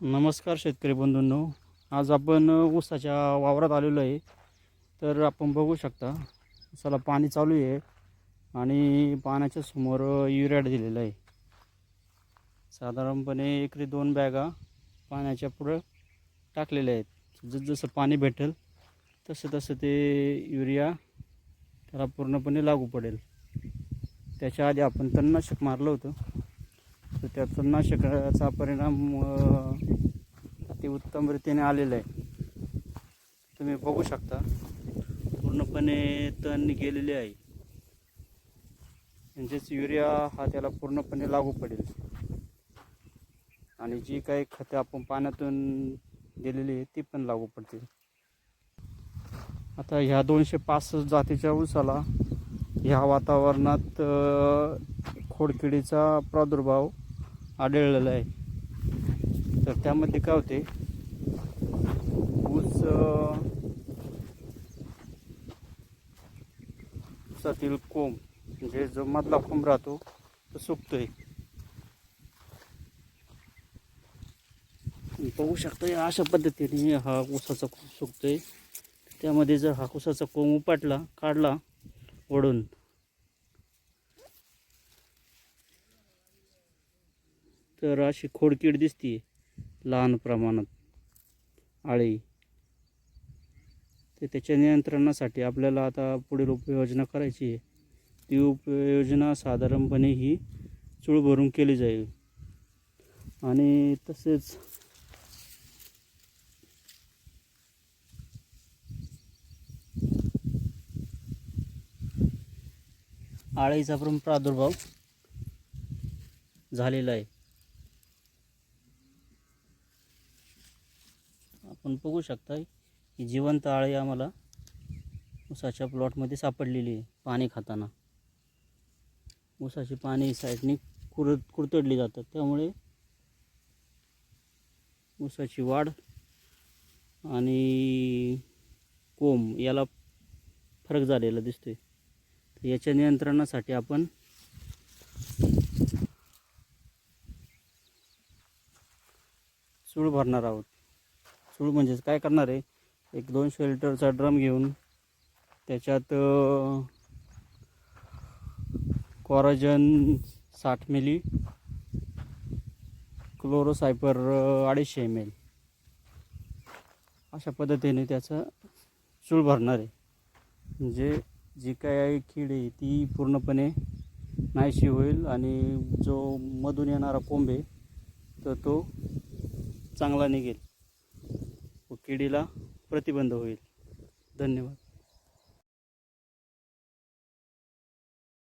नमस्कार शेतकरी बंधूंनो. आज आपण ऊसाच्या वावरात आलेलो आहे. तर आपण बघू शकता ऊसाला पाणी चालू आहे आणि पाण्याच्या समोर युरिया दिलेला आहे. साधारणपणे एकरी दोन बॅगा पाण्याच्या पुढं टाकलेल्या आहेत. जसजसं पाणी भेटेल तसं तसं ते युरिया त्याला पूर्णपणे लागू पडेल. त्याच्या आधी आपण तणनाशक मारलं होतं. तर त्याचा तणनाशकाचा परिणाम ते अति उत्तम रीतीने आलेला आहे. तुम्ही बघू शकता. पूर्णपणे तण गेलेले आहे. म्हणजेच युरिया हा त्याला पूर्णपणे लागू पडेल. आणि जी काही खतं आपण पाण्यातून दिलेली आहे ती पण लागू पडतील. आता ह्या दोनशे पासष्ट जातीच्या ऊसाला ह्या वातावरणात खोडकिडीचा प्रादुर्भाव आढळलेला आहे. तर त्यामध्ये काय होते? ऊस ऊसातील कोंब म्हणजे जो मधला कोंब राहतो तो सुकतोय. बघू शकता अशा पद्धतीने हा ऊसाचा कोंब सुकतोय. त्यामध्ये जर हा ऊसाचा कोंब उपाटला काढला ओढून तर अशी खोडकीड दिसते लहान प्रमाणात. आळी. तर त्याच्या नियंत्रणासाठी आपल्याला आता पुढील उपाययोजना करायची आहे. ती उपाययोजना साधारणपणे ही चूळ भरून केली जाईल. आणि तसेच आळीचा पण प्रादुर्भाव झालेला आहे. आपण बघू शकता की जिवंत आळी आम्हाला उसाच्या प्लॉटमध्ये सापडलेली आहे पाणी खाताना. उसाची पाणी साईडने कुर कुरतडली जातात. त्यामुळे उसाची वाढ आणि कोंब याला फरक झालेला दिसतोय. तर याच्या नियंत्रणासाठी आपण चूळ भरणार आहोत. चूळ म्हणजेच काय करणार आहे? एक दोनशे लिटरचा ड्रम घेऊन त्याच्यात कॉराजन साठ मिली क्लोरोसायपर अडीचशे एम एल अशा पद्धतीने त्याचा चूळ भरणार आहे. म्हणजे जी काय कीड आहे ती पूर्णपणे नाहीशी होईल आणि जो मधून येणारा कोंब आहे तर तो चांगला निघेल. किडीला प्रतिबंध होईल. धन्यवाद.